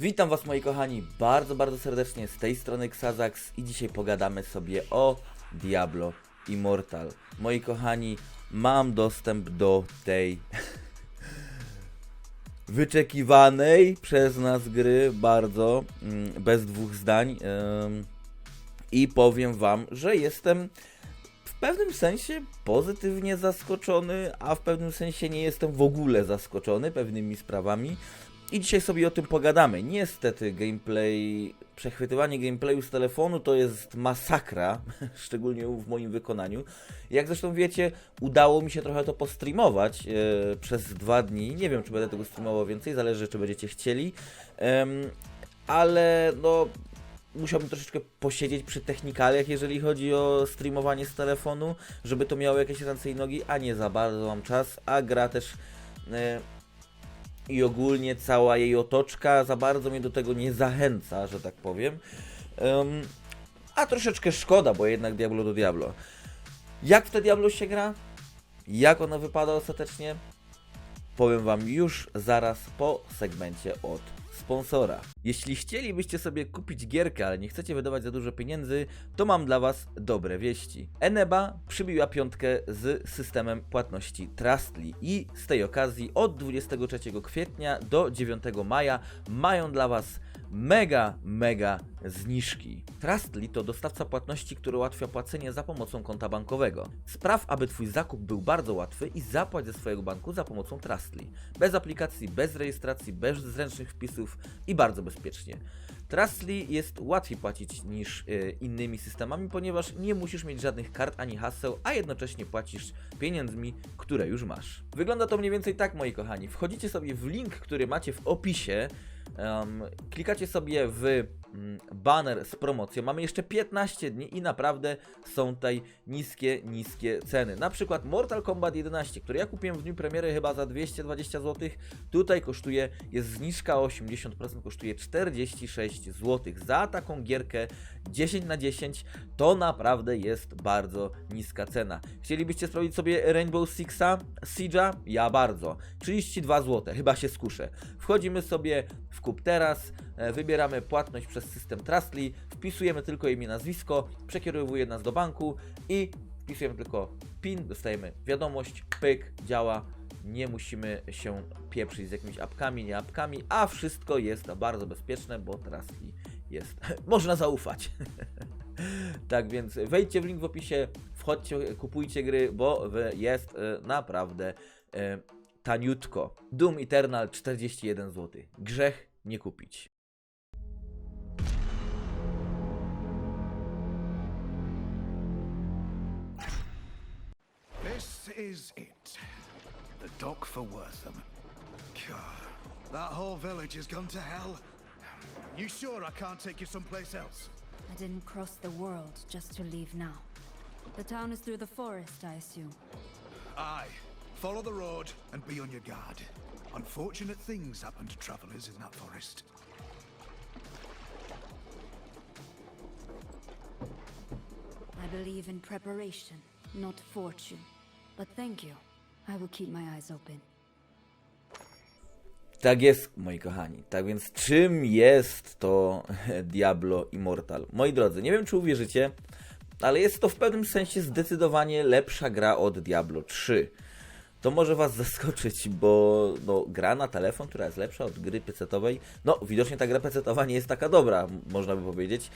Witam Was moi kochani bardzo, bardzo serdecznie z tej strony Xazax i dzisiaj pogadamy sobie o Diablo Immortal. Moi kochani, mam dostęp do tej wyczekiwanej przez nas gry bardzo, mm, bez dwóch zdań i powiem Wam, że jestem w pewnym sensie pozytywnie zaskoczony, a w pewnym sensie nie jestem w ogóle zaskoczony pewnymi sprawami. I dzisiaj sobie o tym pogadamy. Niestety gameplay, przechwytywanie gameplayu z telefonu to jest masakra, szczególnie w moim wykonaniu. Jak zresztą wiecie, udało mi się trochę to postreamować e, przez dwa dni. Nie wiem, czy będę tego streamował więcej, zależy, czy będziecie chcieli. Ale no, musiałbym troszeczkę posiedzieć przy technikaliach, jeżeli chodzi o streamowanie z telefonu, żeby to miało jakieś ręce i nogi, a nie za bardzo mam czas, a gra też e, i ogólnie cała jej otoczka za bardzo mnie do tego nie zachęca, że tak powiem. Em, a troszeczkę szkoda, bo jednak Diablo do Diablo. Jak w te Diablo się gra? Jak ono wypada ostatecznie? Powiem Wam już zaraz po segmencie od sponsora. Jeśli chcielibyście sobie kupić gierkę, ale nie chcecie wydawać za dużo pieniędzy, to mam dla Was dobre wieści. Eneba przybiła piątkę z systemem płatności Trustly i z tej okazji od 23 kwietnia do 9 maja mają dla Was mega, mega zniżki. Trustly to dostawca płatności, który ułatwia płacenie za pomocą konta bankowego. Spraw, aby Twój zakup był bardzo łatwy i zapłać ze swojego banku za pomocą Trustly. Bez aplikacji, bez rejestracji, bez zręcznych wpisów i bardzo bezpiecznie. Trustly jest łatwiej płacić niż y, innymi systemami, ponieważ nie musisz mieć żadnych kart ani haseł, a jednocześnie płacisz pieniędzmi, które już masz. Wygląda to mniej więcej tak, moi kochani. Wchodzicie sobie w link, który macie w opisie, em, klikacie sobie w banner z promocją. Mamy jeszcze 15 dni i naprawdę są tutaj niskie, niskie ceny. Na przykład Mortal Kombat 11, który ja kupiłem w dniu premiery chyba za 220 zł. Tutaj kosztuje, jest zniżka o 80%, kosztuje 46 zł. Za taką gierkę 10 na 10 to naprawdę jest bardzo niska cena. Chcielibyście sprawdzić sobie Rainbow Sixa, Siege'a? Ja bardzo. 32 zł, chyba się skuszę. Wchodzimy sobie w kup teraz, wybieramy płatność przez system Trustly, wpisujemy tylko imię, nazwisko, przekierowuje nas do banku i wpisujemy tylko PIN, dostajemy wiadomość, pyk, działa. Nie musimy się pieprzyć z jakimiś apkami, nie apkami, a wszystko jest bardzo bezpieczne, bo Trustly jest. Można zaufać. tak więc wejdźcie w link w opisie, wchodźcie, kupujcie gry, bo jest e, naprawdę e, taniutko. Doom Eternal 41 zł. Grzech nie kupić. This is it. The dock for Wortham. God, that whole village has gone to hell. You sure I can't take you someplace else? I didn't cross the world just to leave now. The town is through the forest, I assume. Aye. Follow the road and be on your guard. Unfortunate things happen to travellers in that forest. I believe in preparation, not fortune. But thank you. I will keep my eyes open. Tak jest, moi kochani. Tak więc czym jest to Diablo Immortal? Moi drodzy, nie wiem czy uwierzycie, ale jest to w pewnym sensie zdecydowanie lepsza gra od Diablo 3. To może was zaskoczyć, bo no, gra na telefon, która jest lepsza od gry PC-owej, no widocznie ta gra PC-owa nie jest taka dobra, można by powiedzieć.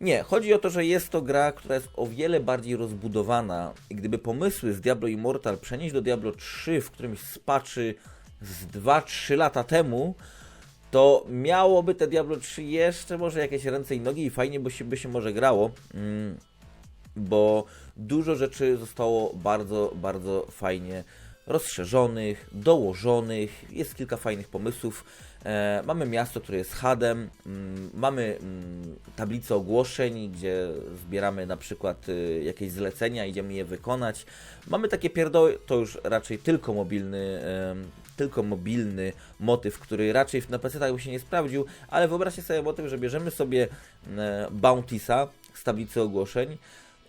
Nie, chodzi o to, że jest to gra, która jest o wiele bardziej rozbudowana i gdyby pomysły z Diablo Immortal przenieść do Diablo 3 w którymś z patchy z 2-3 lata temu, to miałoby te Diablo 3 jeszcze może jakieś ręce i nogi i fajnie by się, by się może grało. Mm, bo dużo rzeczy zostało bardzo, bardzo fajnie rozszerzonych, dołożonych. Jest kilka fajnych pomysłów. E, mamy miasto, które jest HUD-em, mm, mamy mm, tablicę ogłoszeń, gdzie zbieramy na przykład y, jakieś zlecenia, idziemy je wykonać. Mamy takie pierdoły, to już raczej tylko mobilny, em, tylko mobilny motyw, który raczej na PC by się nie sprawdził, ale wyobraźcie sobie motyw, że bierzemy sobie Bountysa z tablicy ogłoszeń,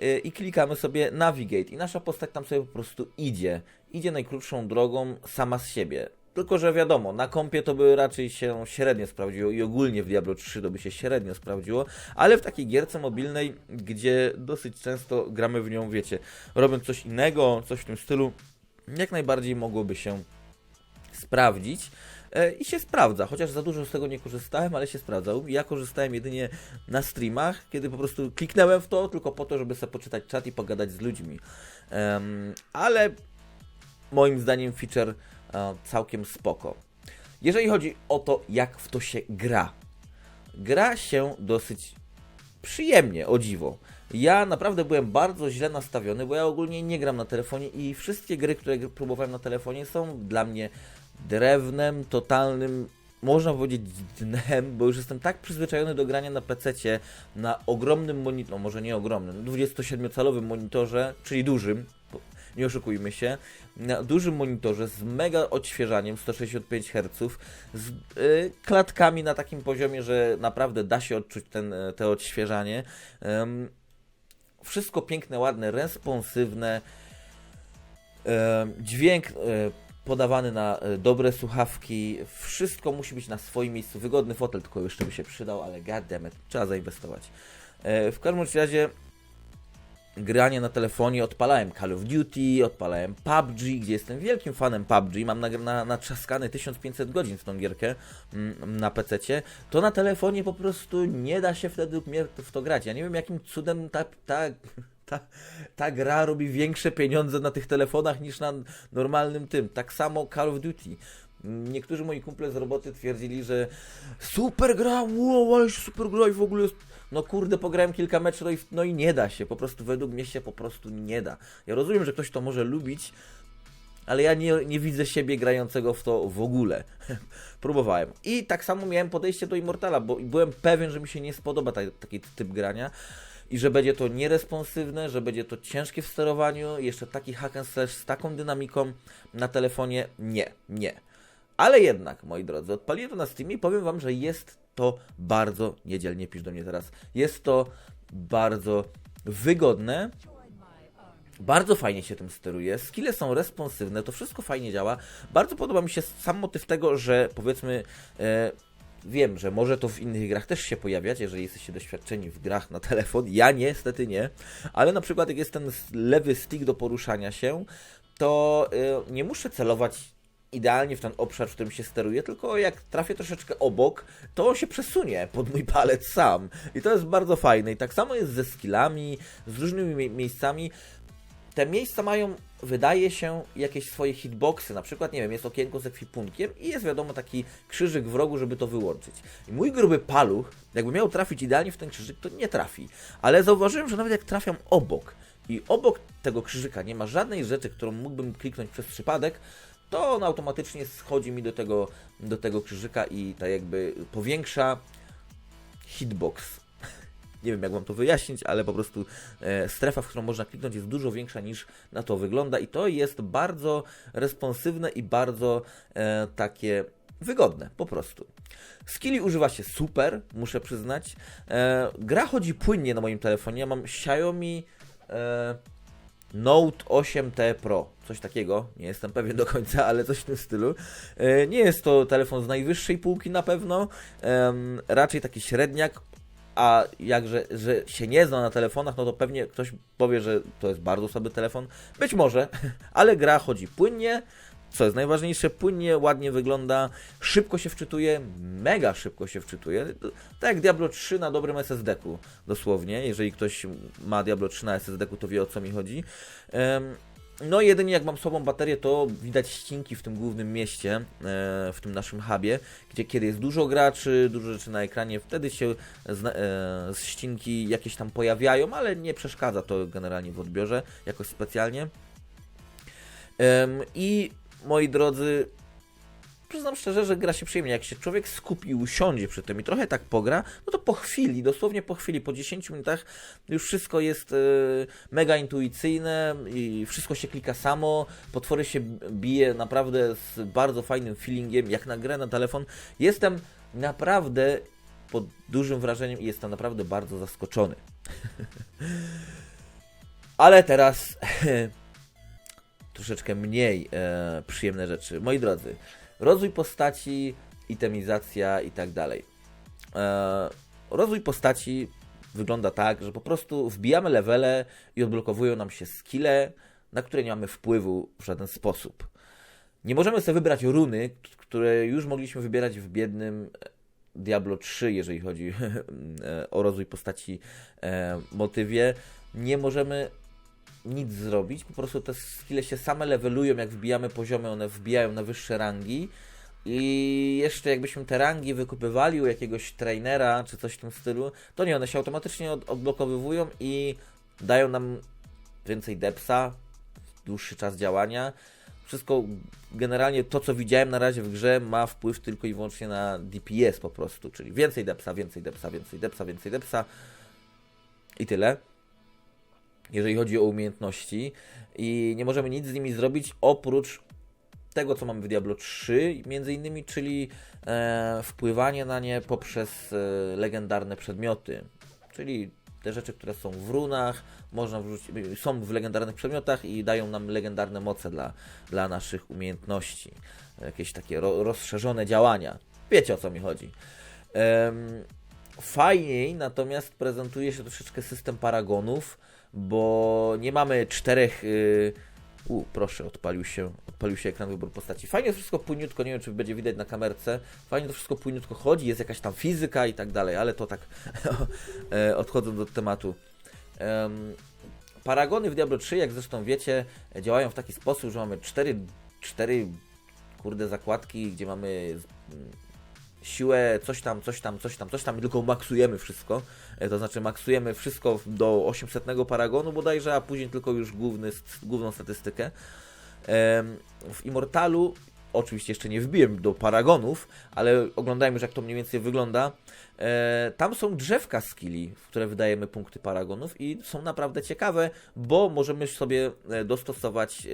y, i klikamy sobie Navigate i nasza postać tam sobie po prostu idzie. Idzie najkrótszą drogą sama z siebie. Tylko, że wiadomo, na kompie to by raczej się średnio sprawdziło i ogólnie w Diablo 3 to by się średnio sprawdziło, ale w takiej gierce mobilnej, gdzie dosyć często gramy w nią, wiecie, robiąc coś innego, coś w tym stylu, jak najbardziej mogłoby się sprawdzić. E, I się sprawdza, chociaż za dużo z tego nie korzystałem, ale się sprawdzał. Ja korzystałem jedynie na streamach, kiedy po prostu kliknąłem w to tylko po to, żeby sobie poczytać czat i pogadać z ludźmi. Em, ale moim zdaniem feature całkiem spoko. Jeżeli chodzi o to, jak w to się gra. Gra się dosyć przyjemnie, o dziwo. Ja naprawdę byłem bardzo źle nastawiony, bo ja ogólnie nie gram na telefonie i wszystkie gry, które próbowałem na telefonie są dla mnie drewnem totalnym, można powiedzieć dnem, bo już jestem tak przyzwyczajony do grania na PC na ogromnym monitorze, no może nie ogromnym, 27-calowym monitorze, czyli dużym, nie oszukujmy się, na dużym monitorze z mega odświeżaniem 165 Hz, z y, klatkami na takim poziomie, że naprawdę da się odczuć ten, te odświeżanie. Em, wszystko piękne, ładne, responsywne. Dźwięk e, podawany na e, dobre słuchawki. Wszystko musi być na swoim miejscu. Wygodny fotel tylko jeszcze by się przydał, ale goddammit, trzeba zainwestować. E, w każdym razie granie na telefonie, odpalałem Call of Duty, odpalałem PUBG, gdzie jestem wielkim fanem PUBG, mam na, na, natrzaskane 1500 godzin w tą gierkę mm, na PC-cie, to na telefonie po prostu nie da się wtedy w to grać. Ja nie wiem jakim cudem ta, ta, ta, ta gra robi większe pieniądze na tych telefonach niż na normalnym tym. Tak samo Call of Duty. Niektórzy moi kumple z roboty twierdzili, że super gra, wow, super gra i w ogóle jest... No kurde, pograłem kilka meczów no i, no i nie da się, po prostu według mnie się po prostu nie da. Ja rozumiem, że ktoś to może lubić, ale ja nie, nie widzę siebie grającego w to w ogóle. Próbowałem. I tak samo miałem podejście do Immortala, bo byłem pewien, że mi się nie spodoba ta, taki typ grania i że będzie to nieresponsywne, że będzie to ciężkie w sterowaniu, jeszcze taki hack and slash z taką dynamiką na telefonie. Nie, nie. Ale jednak, moi drodzy, odpaliłem to na Steamie i powiem Wam, że jest to bardzo, niedzielnie pisz do mnie teraz, jest to bardzo wygodne, bardzo fajnie się tym steruje, skille są responsywne, to wszystko fajnie działa. Bardzo podoba mi się sam motyw tego, że powiedzmy, e, wiem, że może to w innych grach też się pojawiać, jeżeli jesteście doświadczeni w grach na telefon. Ja niestety nie, ale na przykład jak jest ten lewy stick do poruszania się, to e, nie muszę celować idealnie w ten obszar, w którym się steruje, tylko jak trafię troszeczkę obok, to on się przesunie pod mój palec sam. I to jest bardzo fajne. I tak samo jest ze skillami, z różnymi mie- miejscami. Te miejsca mają, wydaje się, jakieś swoje hitboxy. Na przykład, nie wiem, jest okienko z ekwipunkiem i jest wiadomo taki krzyżyk w rogu, żeby to wyłączyć. I mój gruby paluch, jakby miał trafić idealnie w ten krzyżyk, to nie trafi. Ale zauważyłem, że nawet jak trafiam obok i obok tego krzyżyka nie ma żadnej rzeczy, którą mógłbym kliknąć przez przypadek, to on automatycznie schodzi mi do tego, do tego krzyżyka i tak jakby powiększa hitbox. Nie wiem, jak Wam to wyjaśnić, ale po prostu e, strefa, w którą można kliknąć, jest dużo większa niż na to wygląda i to jest bardzo responsywne i bardzo e, takie wygodne, po prostu. Skilli używa się super, muszę przyznać. E, gra chodzi płynnie na moim telefonie. Ja mam Xiaomi e, Note 8T Pro, coś takiego, nie jestem pewien do końca, ale coś w tym stylu. E, Nie jest to telefon z najwyższej półki na pewno, raczej taki średniak, a jakże że się nie zna na telefonach, no to pewnie ktoś powie, że to jest bardzo słaby telefon. Być może, ale gra chodzi płynnie, co jest najważniejsze, płynnie, ładnie wygląda, szybko się wczytuje, mega szybko się wczytuje. Tak jak Diablo 3 na dobrym SSD-ku, dosłownie. Jeżeli ktoś ma Diablo 3 na SSD-ku, to wie o co mi chodzi. No jedynie jak mam słabą baterię, to widać ścinki w tym głównym mieście, e, w tym naszym hubie, gdzie kiedy jest dużo graczy, dużo rzeczy na ekranie, wtedy się zna, e, ścinki jakieś tam pojawiają, ale nie przeszkadza to generalnie w odbiorze jakoś specjalnie. I moi drodzy, przyznam szczerze, że gra się przyjemnie. Jak się człowiek skupi usiądzie przy tym i trochę tak pogra, no to po chwili, dosłownie po chwili, po 10 minutach już wszystko jest e, mega intuicyjne i wszystko się klika samo. Potwory się bije naprawdę z bardzo fajnym feelingiem, jak na grę na telefon. Jestem naprawdę pod dużym wrażeniem i jestem naprawdę bardzo zaskoczony. Ale teraz troszeczkę mniej e, przyjemne rzeczy. Moi drodzy, rozwój postaci, itemizacja i tak dalej. E, rozwój postaci wygląda tak, że po prostu wbijamy levele i odblokowują nam się skille, na które nie mamy wpływu w żaden sposób. Nie możemy sobie wybrać runy, które już mogliśmy wybierać w biednym Diablo 3, jeżeli chodzi e, o rozwój postaci e, motywie. Nie możemy nic zrobić, po prostu te skille się same levelują, jak wbijamy poziomy, one wbijają na wyższe rangi. I jeszcze jakbyśmy te rangi wykupywali u jakiegoś trainera czy coś w tym stylu, to nie, one się automatycznie od, odblokowywują i dają nam więcej depsa, dłuższy czas działania. Wszystko, generalnie to co widziałem na razie w grze ma wpływ tylko i wyłącznie na DPS po prostu, czyli więcej depsa, więcej depsa, więcej depsa, więcej depsa i tyle. Jeżeli chodzi o umiejętności i nie możemy nic z nimi zrobić oprócz tego, co mamy w Diablo 3, między innymi, czyli e, wpływanie na nie poprzez e, legendarne przedmioty, czyli te rzeczy, które są w runach, można wrzucić, są w legendarnych przedmiotach i dają nam legendarne moce dla, dla naszych umiejętności. Jakieś takie ro, rozszerzone działania. Wiecie o co mi chodzi. Em, fajniej natomiast prezentuje się troszeczkę system paragonów, bo nie mamy czterech. y, U, proszę, odpalił się, odpalił się ekran wyboru postaci. Fajnie to wszystko płynniutko, nie wiem czy będzie widać na kamerce. Fajnie to wszystko płynniutko chodzi, jest jakaś tam fizyka i tak dalej, ale to tak e, odchodząc od tematu. Em, Paragony w Diablo 3, jak zresztą wiecie, działają w taki sposób, że mamy cztery, cztery kurde zakładki, gdzie mamy siłę, coś tam, coś tam, coś tam, coś tam, tylko maksujemy wszystko. E, To znaczy maksujemy wszystko do 800 paragonu bodajże, a później tylko już główny, główną statystykę. W Immortalu oczywiście jeszcze nie wbiłem do paragonów, ale oglądałem już jak to mniej więcej wygląda. E, Tam są drzewka skilli, w które wydajemy punkty paragonów i są naprawdę ciekawe, bo możemy sobie e, dostosować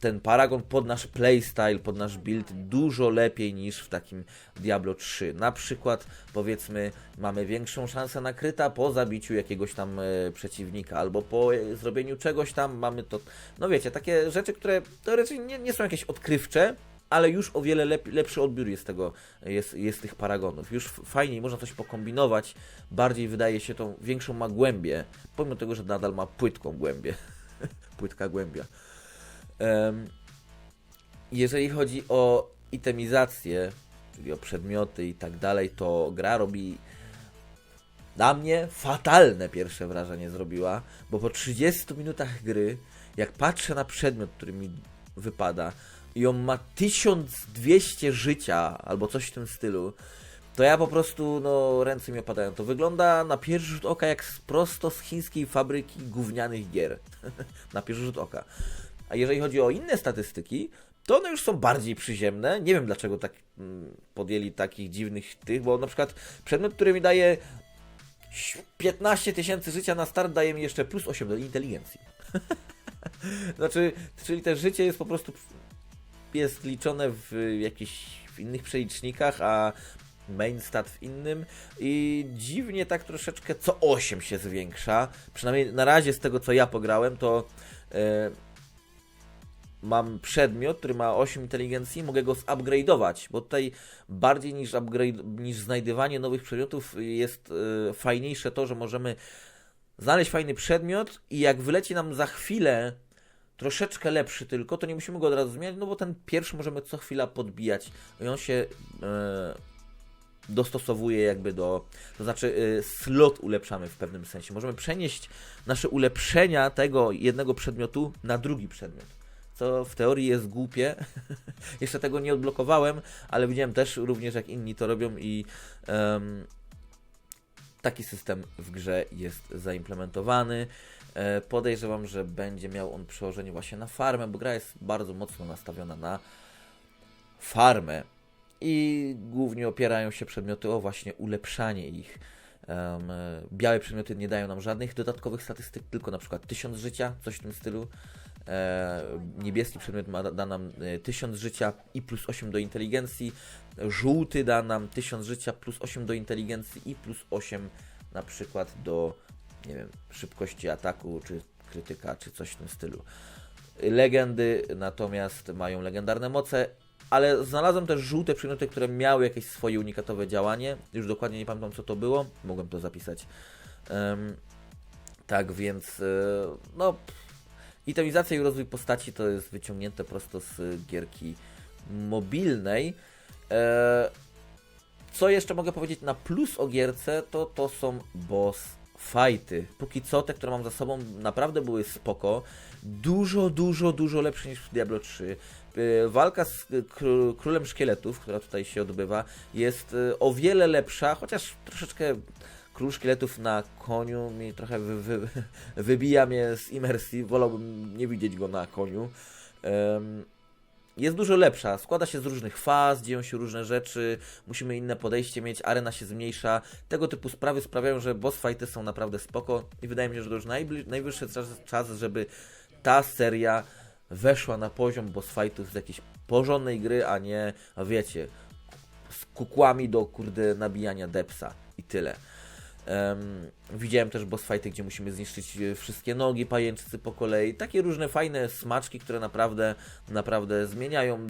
ten paragon pod nasz playstyle, pod nasz build dużo lepiej niż w takim Diablo 3. Na przykład, powiedzmy, mamy większą szansę na kryta po zabiciu jakiegoś tam e, przeciwnika, albo po e, zrobieniu czegoś tam mamy to. No wiecie, takie rzeczy, które teoretycznie nie, nie są jakieś odkrywcze, ale już o wiele lep, lepszy odbiór jest tego, jest, jest tych paragonów. Już fajniej można coś pokombinować, bardziej wydaje się tą większą ma głębię, pomimo tego, że nadal ma płytką głębię. Płytka głębia. Jeżeli chodzi o itemizację, czyli o przedmioty i tak dalej, to gra robi na mnie fatalne pierwsze wrażenie zrobiła, bo po 30 minutach gry, jak patrzę na przedmiot, który mi wypada i on ma 1200 życia albo coś w tym stylu, to ja po prostu, no, ręce mi opadają. To wygląda na pierwszy rzut oka jak prosto z chińskiej fabryki gównianych gier. na pierwszy rzut oka. A jeżeli chodzi o inne statystyki, to one już są bardziej przyziemne. Nie wiem dlaczego tak mm, podjęli takich dziwnych tych, bo na przykład przedmiot, który mi daje 15 tysięcy życia na start, daje mi jeszcze plus 8 do inteligencji. znaczy, czyli te życie jest po prostu jest liczone w jakichś w innych przelicznikach, a main stat w innym i dziwnie tak troszeczkę co 8 się zwiększa. Przynajmniej na razie z tego co ja pograłem, to e, mam przedmiot, który ma 8 inteligencji, mogę go zupgrade'ować, bo tutaj bardziej niż, upgrade, niż znajdywanie nowych przedmiotów jest e, fajniejsze to, że możemy znaleźć fajny przedmiot i jak wyleci nam za chwilę troszeczkę lepszy tylko, to nie musimy go od razu zmieniać, no bo ten pierwszy możemy co chwila podbijać i on się e, dostosowuje jakby do, to znaczy e, slot ulepszamy w pewnym sensie. Możemy przenieść nasze ulepszenia tego jednego przedmiotu na drugi przedmiot. Co w teorii jest głupie. Jeszcze tego nie odblokowałem, ale widziałem też również jak inni to robią i em, taki system w grze jest zaimplementowany. E, Podejrzewam, że będzie miał on przełożenie właśnie na farmę, bo gra jest bardzo mocno nastawiona na farmę i głównie opierają się przedmioty o właśnie ulepszanie ich. E, białe przedmioty nie dają nam żadnych dodatkowych statystyk, tylko na przykład 1000 życia, coś w tym stylu. E, niebieski przedmiot ma, da nam e, 1000 życia i plus 8 do inteligencji. Żółty da nam 1000 życia plus 8 do inteligencji i plus 8 na przykład do nie wiem, szybkości ataku, czy krytyka, czy coś w tym stylu. Legendy natomiast mają legendarne moce ale znalazłem też żółte przedmioty, które miały jakieś swoje unikatowe działanie. Już dokładnie nie pamiętam co to było, mogłem to zapisać. Em, tak więc, e, no, itemizacja i rozwój postaci to jest wyciągnięte prosto z gierki mobilnej. E, co jeszcze mogę powiedzieć na plus o gierce, to to są boss fighty. Póki co te, które mam za sobą, naprawdę były spoko. Dużo, dużo, dużo lepsze niż w Diablo 3. Y, Walka z kró- królem szkieletów, która tutaj się odbywa, jest o wiele lepsza, chociaż troszeczkę król szkieletów na koniu mi trochę wy, wy, wybija mnie z imersji. Wolałbym nie widzieć go na koniu. Em, jest dużo lepsza. Składa się z różnych faz, dzieją się różne rzeczy, musimy inne podejście mieć, arena się zmniejsza. Tego typu sprawy sprawiają, że boss fighty są naprawdę spoko i wydaje mi się, że to już najwyższy czas, czas, żeby ta seria weszła na poziom boss fightów z jakiejś porządnej gry, a nie, wiecie, z kukłami do kurde nabijania depsa i tyle. Em, widziałem też boss fighty, gdzie musimy zniszczyć e, wszystkie nogi pajęczycy po kolei. Takie różne fajne smaczki, które naprawdę, naprawdę zmieniają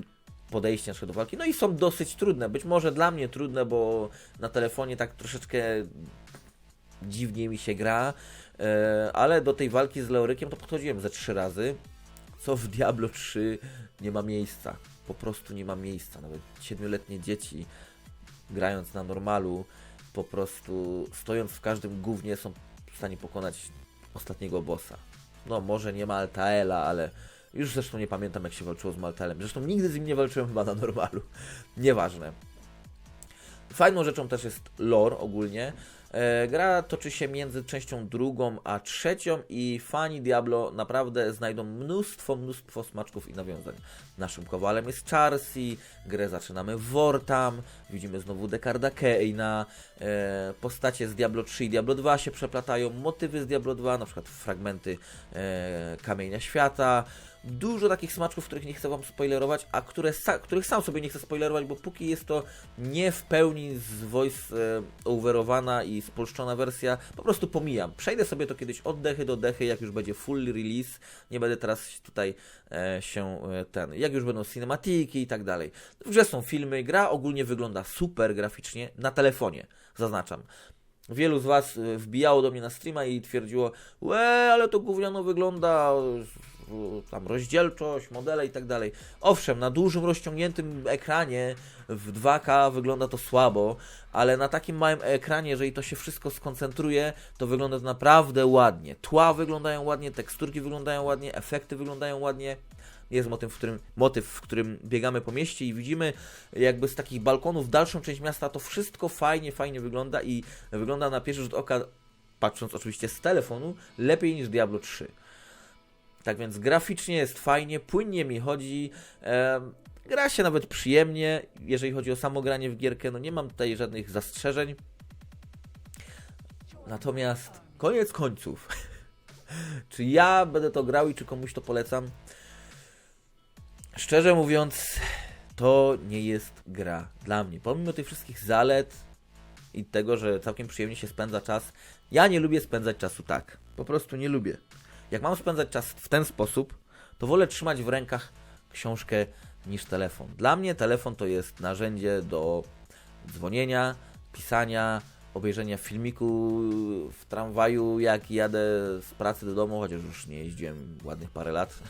podejście do walki. No i są dosyć trudne. Być może dla mnie trudne, bo na telefonie tak troszeczkę dziwnie mi się gra, e, ale do tej walki z Leorykiem to podchodziłem ze trzy razy, co w Diablo 3 nie ma miejsca. Po prostu nie ma miejsca. Nawet siedmioletnie dzieci grając na normalu, po prostu stojąc w każdym gównie są w stanie pokonać ostatniego bossa. No może nie Maltaela, ale już zresztą nie pamiętam jak się walczyło z Maltaelem. Zresztą nigdy z nim nie walczyłem chyba na normalu. Nieważne. Fajną rzeczą też jest lore ogólnie. E, gra toczy się między częścią drugą a trzecią i fani Diablo naprawdę znajdą mnóstwo, mnóstwo smaczków i nawiązań. Naszym kowalem jest Charsi, grę zaczynamy w Wortam, widzimy znowu Dekarda Keina, e, postacie z Diablo 3 i Diablo 2 się przeplatają, motywy z Diablo 2, na przykład fragmenty e, Kamienia Świata, dużo takich smaczków, których nie chcę Wam spoilerować, a które sa- których sam sobie nie chcę spoilerować, bo póki jest to nie w pełni z voice e, overowana i spolszczona wersja, po prostu pomijam. Przejdę sobie to kiedyś od dechy do dechy, jak już będzie full release. Nie będę teraz tutaj e, się e, ten, jak już będą cinematiki i tak dalej. W grze są filmy, gra ogólnie wygląda super graficznie na telefonie, zaznaczam. Wielu z Was y, wbijało do mnie na streama i twierdziło, łe, ale to gówniano wygląda, tam rozdzielczość, modele i tak dalej. Owszem, na dużym, rozciągniętym ekranie w 2K wygląda to słabo, ale na takim małym ekranie, jeżeli to się wszystko skoncentruje, to wygląda to naprawdę ładnie. Tła wyglądają ładnie, teksturki wyglądają ładnie, efekty wyglądają ładnie jest motyw, w którym, motyw, w którym biegamy po mieście i widzimy jakby z takich balkonów dalszą część miasta, to wszystko fajnie, fajnie wygląda i wygląda na pierwszy rzut oka, patrząc oczywiście z telefonu, lepiej niż Diablo 3. Tak więc graficznie jest fajnie, płynnie mi chodzi, em, gra się nawet przyjemnie, jeżeli chodzi o samo granie w gierkę, no nie mam tutaj żadnych zastrzeżeń. Natomiast koniec końców, czy ja będę to grał i czy komuś to polecam? Szczerze mówiąc, to nie jest gra dla mnie. Pomimo tych wszystkich zalet i tego, że całkiem przyjemnie się spędza czas, ja nie lubię spędzać czasu tak. Po prostu nie lubię. Jak mam spędzać czas w ten sposób, to wolę trzymać w rękach książkę niż telefon. Dla mnie telefon to jest narzędzie do dzwonienia, pisania, obejrzenia filmiku w tramwaju, jak jadę z pracy do domu, chociaż już nie jeździłem ładnych parę lat.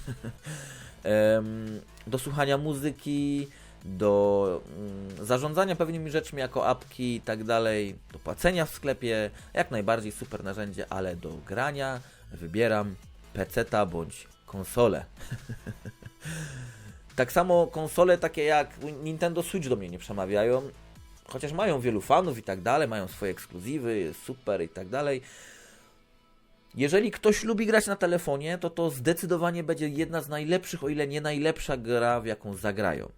Do słuchania muzyki, do mm, zarządzania pewnymi rzeczami jako apki i tak dalej, do płacenia w sklepie, jak najbardziej super narzędzie, ale do grania wybieram PC-ta bądź konsolę. tak samo konsole takie jak Nintendo Switch do mnie nie przemawiają, chociaż mają wielu fanów i tak dalej, mają swoje ekskluzywy, super i tak dalej. Jeżeli ktoś lubi grać na telefonie, to to zdecydowanie będzie jedna z najlepszych, o ile nie najlepsza gra, w jaką zagrają.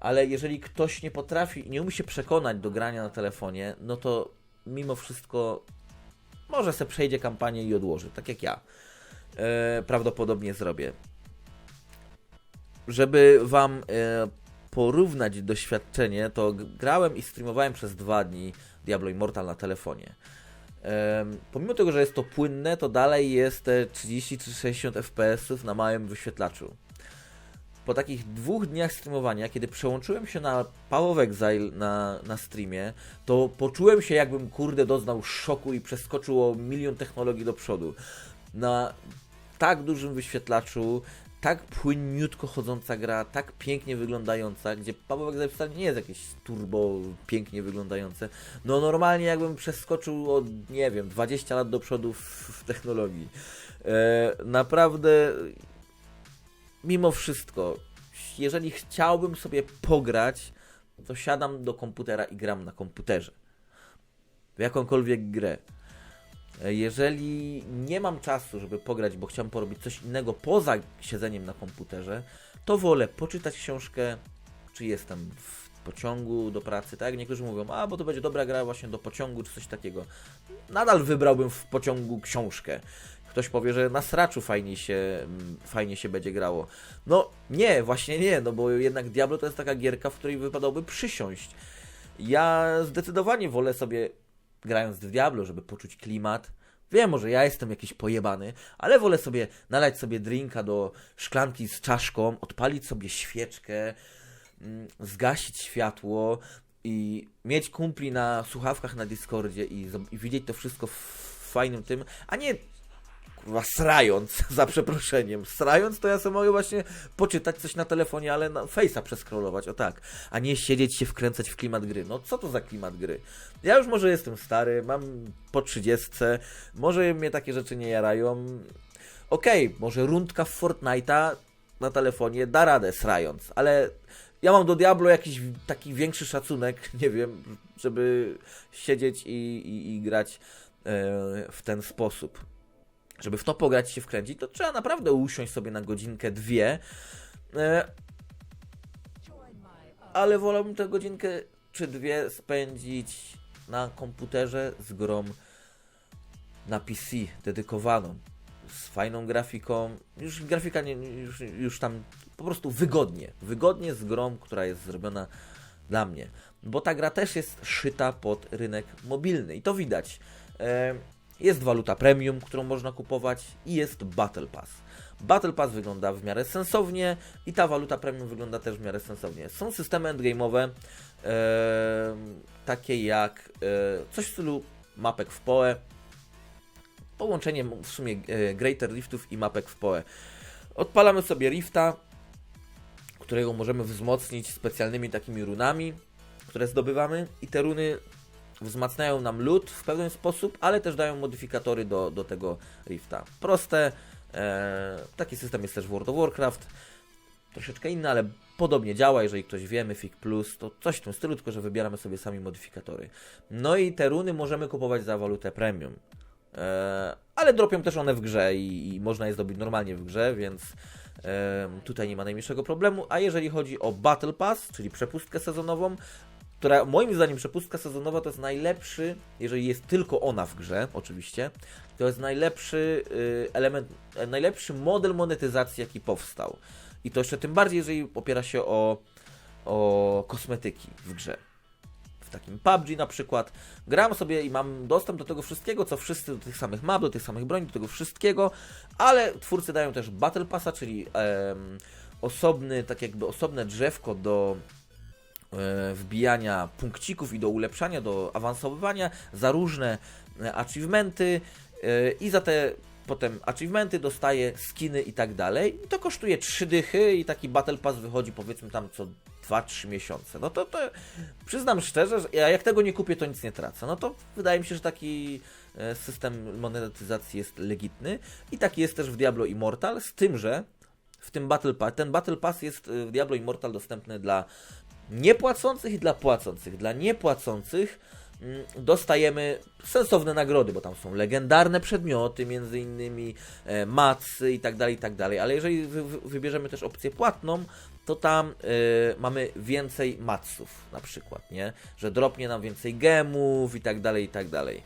Ale jeżeli ktoś nie potrafi nie umie się przekonać do grania na telefonie, no to mimo wszystko może se przejdzie kampanię i odłoży, tak jak ja. E, prawdopodobnie zrobię. Żeby Wam e, porównać doświadczenie, to grałem i streamowałem przez dwa dni Diablo Immortal na telefonie. Em, pomimo tego, że jest to płynne, to dalej jest te 30 czy 60 fps na małym wyświetlaczu. Po takich dwóch dniach streamowania, kiedy przełączyłem się na Power Exile na, na streamie, to poczułem się jakbym kurde doznał szoku i przeskoczył o milion technologii do przodu. Na tak dużym wyświetlaczu, tak płynniutko chodząca gra, tak pięknie wyglądająca, gdzie of Exile wcale nie jest jakieś turbo pięknie wyglądające. No normalnie jakbym przeskoczył o, nie wiem, 20 lat do przodu w, w technologii. E, naprawdę mimo wszystko, jeżeli chciałbym sobie pograć, to siadam do komputera i gram na komputerze. W jakąkolwiek grę. Jeżeli nie mam czasu, żeby pograć, bo chciałem porobić coś innego poza siedzeniem na komputerze, to wolę poczytać książkę, czy jestem w pociągu do pracy, tak? Niektórzy mówią, a bo to będzie dobra gra właśnie do pociągu, czy coś takiego. Nadal wybrałbym w pociągu książkę. Ktoś powie, że na sraczu fajnie się, mm, fajnie się będzie grało. No nie, właśnie nie, no bo jednak Diablo to jest taka gierka, w której wypadałoby przysiąść. Ja zdecydowanie wolę sobie, grając w Diablo, żeby poczuć klimat. Wiem, może ja jestem jakiś pojebany, ale wolę sobie nalać sobie drinka do szklanki z czaszką, odpalić sobie świeczkę, mm, zgasić światło i mieć kumpli na słuchawkach na Discordzie i, i widzieć to wszystko w fajnym tym, a nie kurwa srając, za przeproszeniem. Srając to ja sobie mogę właśnie poczytać coś na telefonie, ale na Face'a przeskrolować, o tak. A nie siedzieć się wkręcać w klimat gry. No co to za klimat gry? Ja już może jestem stary, mam po trzydziestce, może mnie takie rzeczy nie jarają. Okej, może rundka w Fortnite'a na telefonie da radę srając, ale ja mam do Diablo jakiś taki większy szacunek, nie wiem, żeby siedzieć i, i, i grać e, w ten sposób żeby w to pograć się wkręcić, to trzeba naprawdę usiąść sobie na godzinkę, dwie. E, ale wolałbym tę godzinkę czy dwie spędzić na komputerze z grą na PC dedykowaną. Z fajną grafiką. Już grafika nie, już, już tam po prostu wygodnie. Wygodnie z grą, która jest zrobiona dla mnie. Bo ta gra też jest szyta pod rynek mobilny i to widać. E, jest waluta premium, którą można kupować i jest Battle Pass. Battle Pass wygląda w miarę sensownie i ta waluta premium wygląda też w miarę sensownie. Są systemy endgame'owe, takie jak e, coś w stylu mapek w PoE, połączenie w sumie e, Greater Riftów i mapek w PoE. Odpalamy sobie Rifta, którego możemy wzmocnić specjalnymi takimi runami, które zdobywamy i te runy wzmacniają nam lód w pewien sposób, ale też dają modyfikatory do, do tego Rifta. Proste, e, taki system jest też w World of Warcraft, troszeczkę inny, ale podobnie działa, jeżeli ktoś wie, Mythic Plus, to coś w tym stylu, tylko że wybieramy sobie sami modyfikatory. No i te runy możemy kupować za walutę premium. E, ale dropią też one w grze i, i można je zdobyć normalnie w grze, więc e, tutaj nie ma najmniejszego problemu. A jeżeli chodzi o Battle Pass, czyli przepustkę sezonową, która moim zdaniem przepustka sezonowa to jest najlepszy, jeżeli jest tylko ona w grze, oczywiście, to jest najlepszy y, element, e, najlepszy model monetyzacji, jaki powstał. I to jeszcze tym bardziej, jeżeli opiera się o, o kosmetyki w grze. W takim PUBG na przykład gram sobie i mam dostęp do tego wszystkiego, co wszyscy, do tych samych map, do tych samych broni, do tego wszystkiego, ale twórcy dają też Battle Passa, czyli em, osobny, tak jakby osobne drzewko do wbijania punkcików i do ulepszania, do awansowywania za różne e, achievementy e, i za te potem achievementy dostaje skiny i tak dalej. To kosztuje 3 dychy i taki Battle Pass wychodzi powiedzmy tam co 2-3 miesiące. No to, to przyznam szczerze, że ja jak tego nie kupię, to nic nie tracę. No to wydaje mi się, że taki e, system monetyzacji jest legitny i taki jest też w Diablo Immortal, z tym, że w tym Battle Pass, ten Battle Pass jest e, w Diablo Immortal dostępny dla niepłacących i dla płacących. Dla niepłacących mm, dostajemy sensowne nagrody, bo tam są legendarne przedmioty, między innymi e, macy i tak dalej, i tak dalej. Ale jeżeli wy, wy, wybierzemy też opcję płatną, to tam e, mamy więcej maców na przykład, nie? Że dropnie nam więcej gemów i tak dalej, i tak dalej.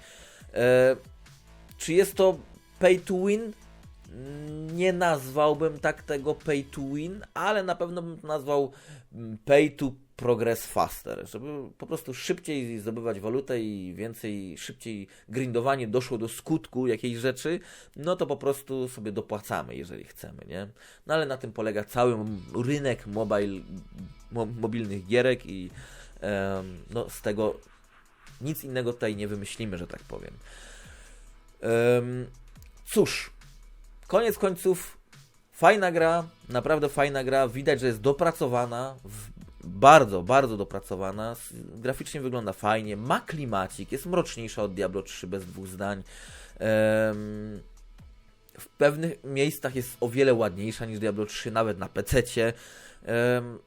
E, czy jest to pay to win? Nie nazwałbym tak tego pay to win, ale na pewno bym to nazwał mm, pay to progress faster, żeby po prostu szybciej zdobywać walutę i więcej, szybciej grindowanie doszło do skutku jakiejś rzeczy, no to po prostu sobie dopłacamy, jeżeli chcemy, nie? No ale na tym polega cały rynek mobile, mo, mobilnych gierek i em, no z tego nic innego tutaj nie wymyślimy, że tak powiem. Em, cóż, koniec końców, fajna gra, naprawdę fajna gra. Widać, że jest dopracowana, w, bardzo, bardzo dopracowana. Graficznie wygląda fajnie, ma klimacik, jest mroczniejsza od Diablo 3 bez dwóch zdań. W pewnych miejscach jest o wiele ładniejsza niż Diablo 3, nawet na. Em,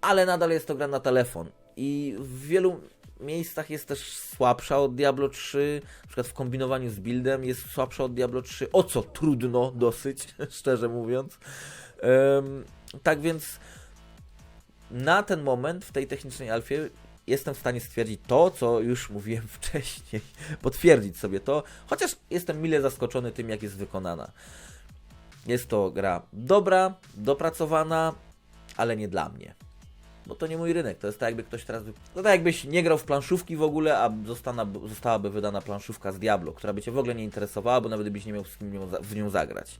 ale nadal jest to gra na telefon. I w wielu miejscach jest też słabsza od Diablo 3. Na przykład w kombinowaniu z buildem jest słabsza od Diablo 3. O co trudno dosyć, szczerze mówiąc. Tak więc na ten moment w tej technicznej alfie jestem w stanie stwierdzić to, co już mówiłem wcześniej. Potwierdzić sobie to, chociaż jestem mile zaskoczony tym, jak jest wykonana. Jest to gra dobra, dopracowana, ale nie dla mnie. Bo to nie mój rynek. To jest tak, jakby ktoś teraz. To tak, jakbyś nie grał w planszówki w ogóle, a zostana, zostałaby wydana planszówka z Diablo, która by cię w ogóle nie interesowała, bo nawet byś nie miał z kim w nią zagrać.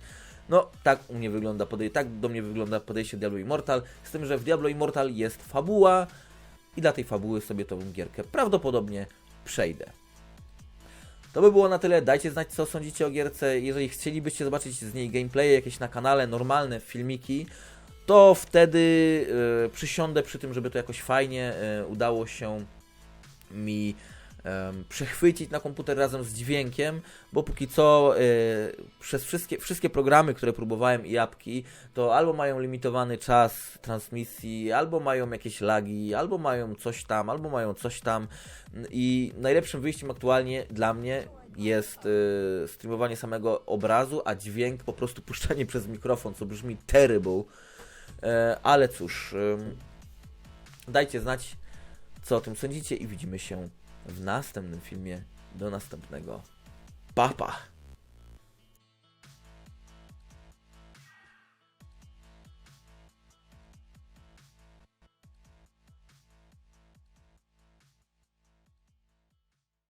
No, tak u mnie wygląda podej- tak do mnie wygląda podejście Diablo Immortal, z tym, że w Diablo Immortal jest fabuła i dla tej fabuły sobie tą gierkę prawdopodobnie przejdę. To by było na tyle. Dajcie znać, co sądzicie o gierce. Jeżeli chcielibyście zobaczyć z niej gameplay jakieś na kanale, normalne filmiki, to wtedy e, przysiądę przy tym, żeby to jakoś fajnie e, udało się mi przechwycić na komputer razem z dźwiękiem, bo póki co e, przez wszystkie, wszystkie programy, które próbowałem i apki, to albo mają limitowany czas transmisji, albo mają jakieś lagi, albo mają coś tam, albo mają coś tam i najlepszym wyjściem aktualnie dla mnie jest e, streamowanie samego obrazu, a dźwięk po prostu puszczanie przez mikrofon, co brzmi terrible. E, ale cóż, dajcie znać, co o tym sądzicie i widzimy się w następnym filmie. Do następnego. Papa. Pa.